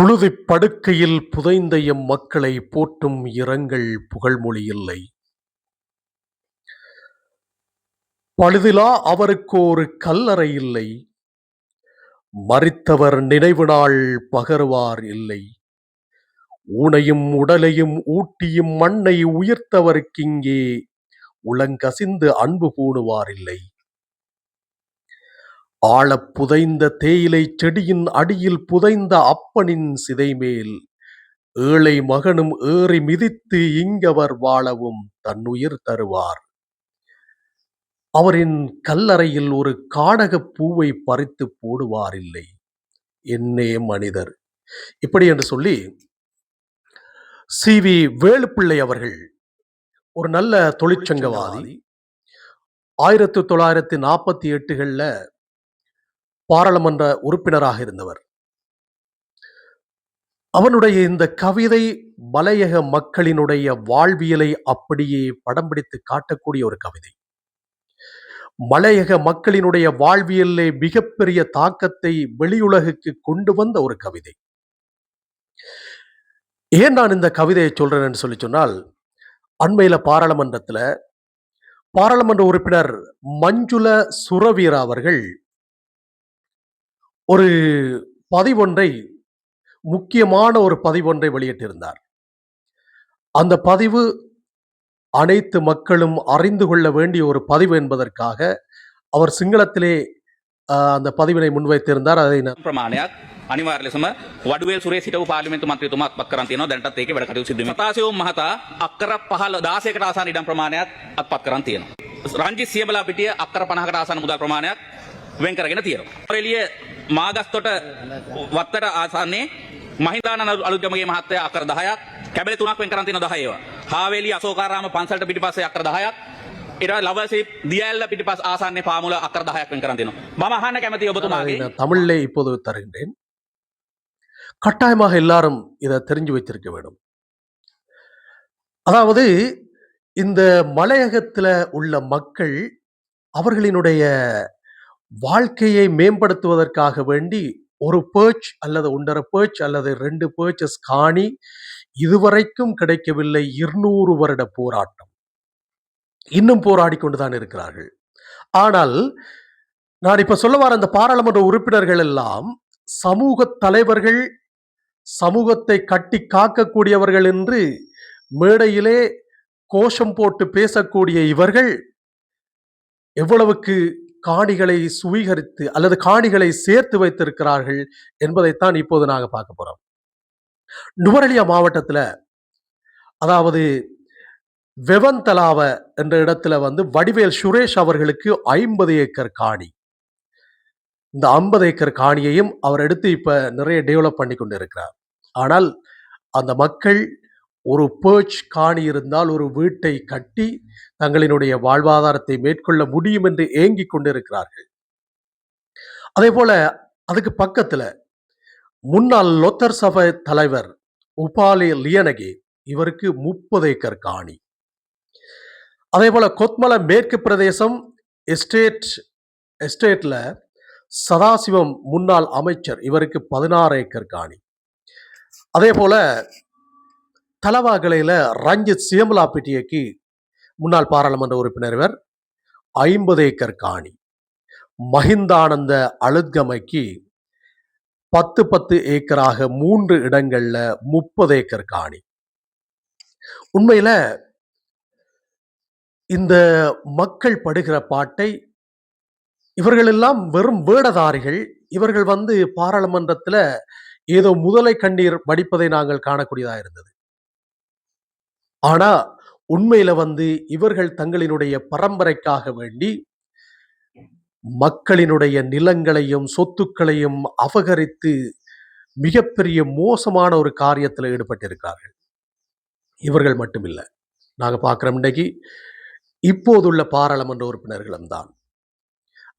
புழுதிப் படுக்கையில் புதைந்த எம் மக்களை போற்றும் இரங்கல் புகழ்மொழி இல்லை. பழுதிலா அவருக்கோர் கல்லறை இல்லை. மறத்தவர் நினைவு நாள் பகருவார் இல்லை. ஊனையும் உடலையும் ஊட்டியும் மண்ணை உயிர்த்தவர்க்கிங்கே உளங்கசிந்து அன்பு பூணுவார் இல்லை. ஆழப் புதைந்த தேயிலைச் செடியின் அடியில் புதைந்த அப்பனின் சிதைமேல் ஏழை மகனும் ஏறி மிதித்து இங்கவர் வாழவும் தன்னுயிர் தருவார். அவரின் கல்லறையில் ஒரு கானகப் பூவைப் பறித்துப் போடுவார் இல்லை. என்னே மனிதர்! இப்படி என்று சொல்லி சி. வி. வேலுப்பிள்ளை அவர்கள் ஒரு நல்ல தொழிற்சங்கவாதி. ஆயிரத்து தொள்ளாயிரத்து நாற்பத்தி எட்டுகள்ல பாராளுமன்ற உறுப்பினராக இருந்தவர். அவனுடைய இந்த கவிதை மலையக மக்களினுடைய வாழ்வியலை அப்படியே படம் பிடித்து காட்டக்கூடிய ஒரு கவிதை. மலையக மக்களினுடைய வாழ்வியலே மிகப்பெரிய தாக்கத்தை வெளியுலகுக்கு கொண்டு வந்த ஒரு கவிதை. ஏன் நான் இந்த கவிதையை சொல்றேன்னு சொல்லி சொன்னால், அண்மையில பாராளுமன்றத்துல பாராளுமன்ற உறுப்பினர் மஞ்சுள சுரவீர அவர்கள் ஒரு பதிவொன்றை முக்கியமான ஒரு பதிவொன்றை வெளியிட்டிருந்தார். அந்த பதிவு அனைத்து மக்களும் அறிந்து கொள்ள வேண்டிய ஒரு பதிவு என்பதற்காக அவர் சிங்களத்திலே அ அந்த பதிவினை முன்வைத்திருந்தார். அதை நான் ප්‍රමාණයක් අනිවාර්ය ලෙසම වඩුවේල් සුරේ සිටපු පාර්ලිමේන්තු මන්ත්‍රීතුමා අත්පත් කරන් තියෙනවා දැනටත් ඒකේ වැඩ කටයුතු සිදු වෙනවා. සතාසියෝ මහතා අක්කර 15 16කට ආසන්න ඉඩම් ප්‍රමාණයක් අත්පත් කරන් තියෙනවා. රංජිත් සියඹලා පිටිය අක්කර 50කට ආසන්න මුදල් ප්‍රමාණයක් වෙන් කරගෙන තියෙනවා. එළිය මාගස්තොට වත්තට ආසන්නේ මහින්දාන අලුත්ගමගේ මහත්තයා අක්කර 10ක් කැබලි තුනක් වෙන් කරන් තියෙනවා 10 ඒවා. හාවේලි අශෝකාරාම පන්සලට පිටිපස්සේ අක්කර 10ක් ඊට ලවසිප් දියැල්ල පිටිපස් ආසන්නේ පාමුල අක්කර 10ක් වෙන් කරන් තියෙනවා. මම අහන්න කැමතියි அதை ඔබතුමාගේ நான் தமிழிலே இப்போது தருகின்றேன். கட்டாயமாக எல்லாரும் இதை தெரிஞ்சு வைத்திருக்க வேண்டும். அதாவது இந்த மலையகத்துல உள்ள மக்கள் அவர்களினுடைய வாழ்க்கையை மேம்படுத்துவதற்காக வேண்டி ஒரு பேர்ச் அல்லது ஒன்றரை பேர்ச் அல்லது ரெண்டு பேர்ச்சஸ் காணி இதுவரைக்கும் கிடைக்கவில்லை 200 வருட போராட்டம். இன்னும் போராடி கொண்டுதான் இருக்கிறார்கள். ஆனால் நான் இப்ப சொல்ல வர அந்த பாராளுமன்ற உறுப்பினர்கள் எல்லாம் சமூக தலைவர்கள், சமூகத்தை கட்டி காக்கக்கூடியவர்கள் என்று மேடையிலே கோஷம் போட்டு பேசக்கூடிய இவர்கள் எவ்வளவுக்கு காணிகளை சுவீகரித்து அல்லது காணிகளை சேர்த்து வைத்திருக்கிறார்கள் என்பதைத்தான் இப்போது நாங்கள் பார்க்க போறோம். நுவரெலியா மாவட்டத்தில் அதாவது வெவந்தலாவ என்ற இடத்துல வந்து வடிவேல் சுரேஷ் அவர்களுக்கு 50 ஏக்கர் காணி. இந்த 50 ஏக்கர் காணியையும் அவர் எடுத்து இப்ப நிறைய டெவலப் பண்ணி கொண்டு இருக்கிறார். ஆனால் அந்த மக்கள் ஒரு பேர்ச் காணி இருந்தால் ஒரு வீட்டை கட்டி தங்களினுடைய வாழ்வாதாரத்தை மேற்கொள்ள முடியும் என்று ஏங்கிக் கொண்டிருக்கிறார்கள். அதே போல அதுக்கு பக்கத்துல முன்னாள் லொத்தர் சபை தலைவர் உபாலி லியனகே இவருக்கு 30 ஏக்கர் காணி. அதே போல கொத்மல மேற்கு பிரதேசம் எஸ்டேட் எஸ்டேட்ல சதாசிவம் முன்னாள் அமைச்சர் இவருக்கு 16 ஏக்கர் காணி. அதே போல தலவாகலையில் ரஞ்சித் சியம்பலாபிட்டியக்கு முன்னாள் பாராளுமன்ற உறுப்பினர் இவர் 50 ஏக்கர் காணி. மஹிந்தானந்த அழுத்கமைக்கு 10 10 ஏக்கராக மூன்று இடங்கள்ல 30 ஏக்கர் காணி. உண்மையில இந்த மக்கள் படுகிற பாட்டை இவர்கள் எல்லாம் வெறும் வேடதாரிகள். இவர்கள் வந்து பாராளுமன்றத்துல ஏதோ முதலை கண்ணீர் வடிப்பதை நாங்கள் காணக்கூடியதா இருந்தது. ஆனா உண்மையில வந்து இவர்கள் தங்களினுடைய பரம்பரைக்காக வேண்டி மக்களினுடைய நிலங்களையும், சொத்துக்களையும் அபகரித்து மிகப்பெரிய மோசமான ஒரு காரியத்தில் ஈடுபட்டிருக்கிறார்கள். இவர்கள் மட்டுமில்லை நாங்கள் பார்க்குறோம் இன்றைக்கு இப்போதுள்ள பாராளுமன்ற உறுப்பினர்களும் தான்.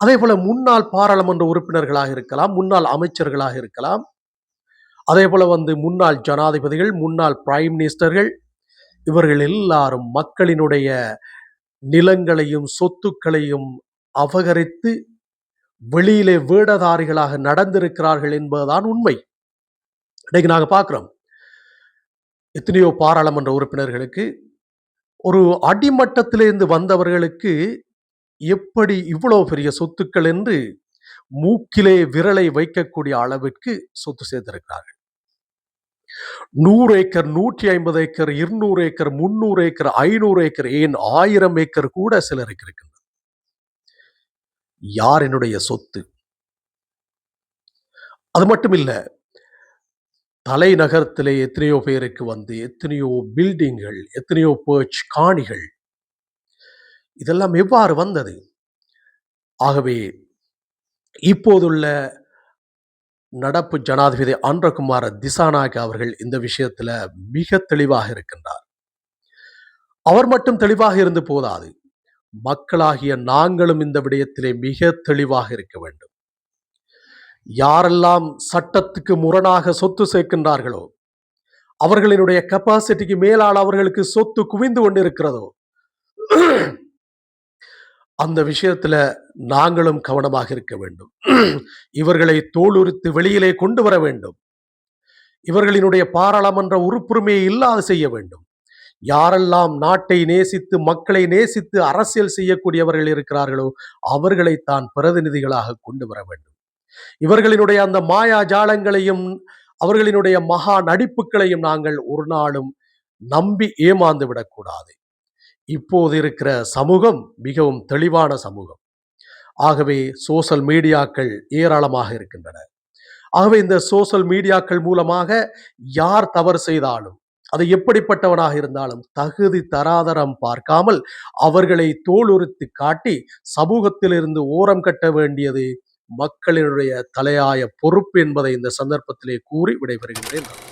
அதே போல முன்னாள் பாராளுமன்ற உறுப்பினர்களாக இருக்கலாம், முன்னாள் அமைச்சர்களாக இருக்கலாம். அதே போல வந்து முன்னாள் ஜனாதிபதிகள், முன்னாள் பிரைம் மினிஸ்டர்கள் இவர்கள் எல்லாரும் மக்களினுடைய நிலங்களையும், சொத்துக்களையும் அபகரித்து வெளியிலே வேடதாரிகளாக நடந்திருக்கிறார்கள் என்பதுதான் உண்மை. இன்னைக்கு நாங்கள் பார்க்குறோம் எத்தனையோ பாராளுமன்ற உறுப்பினர்களுக்கு ஒரு அடிமட்டத்திலிருந்து வந்தவர்களுக்கு எப்படி இவ்வளோ பெரிய சொத்துக்கள் என்று மூக்கிலே விரலை வைக்கக்கூடிய அளவிற்கு சொத்து சேர்த்திருக்கிறார்கள் நூறு ஏக்கர் நூற்றி ஐம்பது ஏக்கர் இருநூறு ஏக்கர் முன்னூறு ஏக்கர் ஐநூறு ஏக்கர் ஏன் ஆயிரம் ஏக்கர் கூட சிலருக்கு இருக்கின்றது யார் என்னுடைய சொத்து? அது மட்டும் இல்லை தலைநகரத்திலே எத்தனையோ பேருக்கு வந்து எத்தனையோ பில்டிங்கள் எத்தனையோ பேர்ச் காணிகள் இதெல்லாம் எவ்வாறு வந்தது? ஆகவே இப்போதுள்ள நடப்பு ஜனாதிபதி ஆந்திரகுமார திசாநாயக் அவர்கள் இந்த விஷயத்துல மிக தெளிவாக இருக்கின்றார். அவர் மட்டும் தெளிவாக இருந்து போதாது மக்களாகிய நாங்களும் இந்த விடயத்திலே மிக தெளிவாக இருக்க வேண்டும். யாரெல்லாம் சட்டத்துக்கு முரணாக சொத்து சேர்க்கின்றார்களோ அவர்களினுடைய கெப்பாசிட்டிக்கு மேலால் அவர்களுக்கு சொத்து குவிந்து கொண்டிருக்கிறதோ அந்த விஷயத்துல நாங்களும் கவனமாக இருக்க வேண்டும். இவர்களை தோலுரித்து வெளியிலே கொண்டு வர வேண்டும். இவர்களினுடைய பாராளுமன்ற உறுப்புரிமையை இல்லாது செய்ய வேண்டும். யாரெல்லாம் நாட்டை நேசித்து மக்களை நேசித்து அரசியல் செய்யக்கூடியவர்கள் இருக்கிறார்களோ அவர்களை தான் பிரதிநிதிகளாக கொண்டு வர வேண்டும். இவர்களினுடைய அந்த மாயா ஜாலங்களையும் அவர்களினுடைய மகா நடிப்புகளையும் நாங்கள் ஒரு நாளும் நம்பி ஏமாந்து விடக்கூடாது. இப்போது இருக்கிற சமூகம் மிகவும் தெளிவான சமூகம். ஆகவே சோசல் மீடியாக்கள் ஏராளமாக இருக்கின்றன. ஆகவே இந்த சோசல் மீடியாக்கள் மூலமாக யார் தவறு செய்தாலும் அது எப்படிப்பட்டவனாக இருந்தாலும் தகுதி தராதரம் பார்க்காமல் அவர்களை தோலுறுத்தி காட்டி சமூகத்திலிருந்து ஓரம் கட்ட வேண்டியது மக்களினுடைய தலையாய பொறுப்பு என்பதை இந்த சந்தர்ப்பத்திலே கூறி விடைபெறுகின்றேன்.